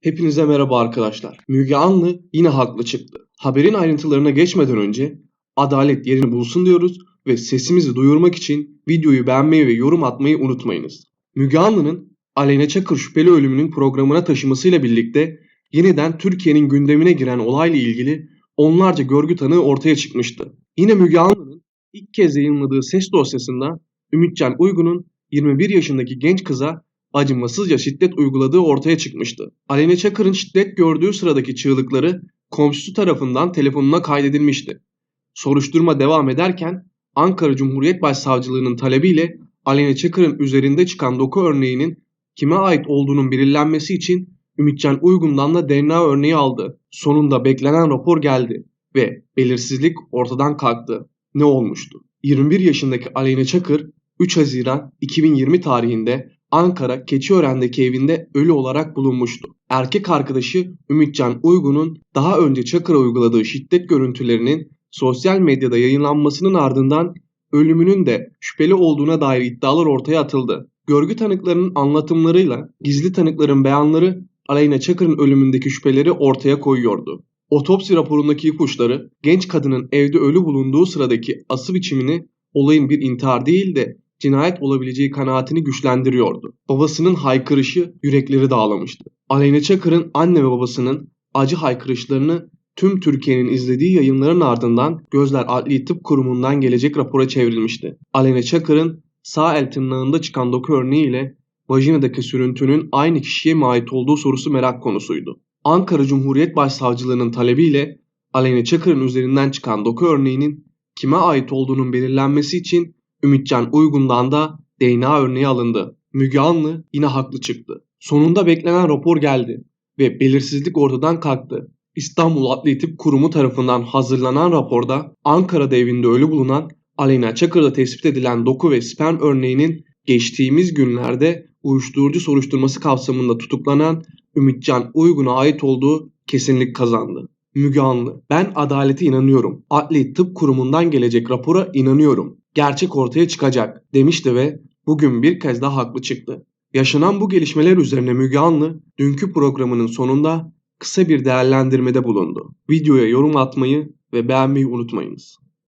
Hepinize merhaba arkadaşlar. Müge Anlı yine haklı çıktı. Haberin ayrıntılarına geçmeden önce adalet yerini bulsun diyoruz ve sesimizi duyurmak için videoyu beğenmeyi ve yorum atmayı unutmayınız. Müge Anlı'nın Aleyna Çakır şüpheli ölümünün programına taşımasıyla birlikte yeniden Türkiye'nin gündemine giren olayla ilgili onlarca görgü tanığı ortaya çıkmıştı. Yine Müge Anlı'nın ilk kez yayınladığı ses dosyasında Ümitcan Uygun'un 21 yaşındaki genç kıza acımasızca şiddet uyguladığı ortaya çıkmıştı. Aleyna Çakır'ın şiddet gördüğü sıradaki çığlıkları komşusu tarafından telefonuna kaydedilmişti. Soruşturma devam ederken Ankara Cumhuriyet Başsavcılığı'nın talebiyle Aleyna Çakır'ın üzerinde çıkan doku örneğinin kime ait olduğunun belirlenmesi için Ümitcan Uygun'dan da DNA örneği aldı. Sonunda beklenen rapor geldi ve belirsizlik ortadan kalktı. Ne olmuştu? 21 yaşındaki Aleyna Çakır 3 Haziran 2020 tarihinde Ankara Keçiören'deki evinde ölü olarak bulunmuştu. Erkek arkadaşı Ümitcan Uygun'un daha önce Çakır'a uyguladığı şiddet görüntülerinin sosyal medyada yayınlanmasının ardından ölümünün de şüpheli olduğuna dair iddialar ortaya atıldı. Görgü tanıklarının anlatımlarıyla gizli tanıkların beyanları Aleyna Çakır'ın ölümündeki şüpheleri ortaya koyuyordu. Otopsi raporundaki ipuçları genç kadının evde ölü bulunduğu sıradaki ası biçimini olayın bir intihar değil de cinayet olabileceği kanaatini güçlendiriyordu. Babasının haykırışı yürekleri dağlamıştı. Aleyna Çakır'ın anne ve babasının acı haykırışlarını tüm Türkiye'nin izlediği yayınların ardından gözler Adli Tıp Kurumu'ndan gelecek rapora çevrilmişti. Aleyna Çakır'ın sağ el tırnağında çıkan doku örneğiyle vajinadaki sürüntünün aynı kişiye mi ait olduğu sorusu merak konusuydu. Ankara Cumhuriyet Başsavcılığı'nın talebiyle Aleyna Çakır'ın üzerinden çıkan doku örneğinin kime ait olduğunun belirlenmesi için Ümitcan Uygun'dan da DNA örneği alındı. Müge Anlı yine haklı çıktı. Sonunda beklenen rapor geldi ve belirsizlik ortadan kalktı. İstanbul Tıp Kurumu tarafından hazırlanan raporda Ankara'da evinde ölü bulunan Aleyna Çakır'da tespit edilen doku ve sperm örneğinin geçtiğimiz günlerde uyuşturucu soruşturması kapsamında tutuklanan Ümitcan Uygun'a ait olduğu kesinlik kazandı. Müge Anlı, ben adalete inanıyorum. Adli Tıp Kurumu'ndan gelecek rapora inanıyorum. Gerçek ortaya çıkacak demişti ve bugün bir kez daha haklı çıktı. Yaşanan bu gelişmeler üzerine Müge Anlı dünkü programının sonunda kısa bir değerlendirmede bulundu. Videoya yorum atmayı ve beğenmeyi unutmayınız.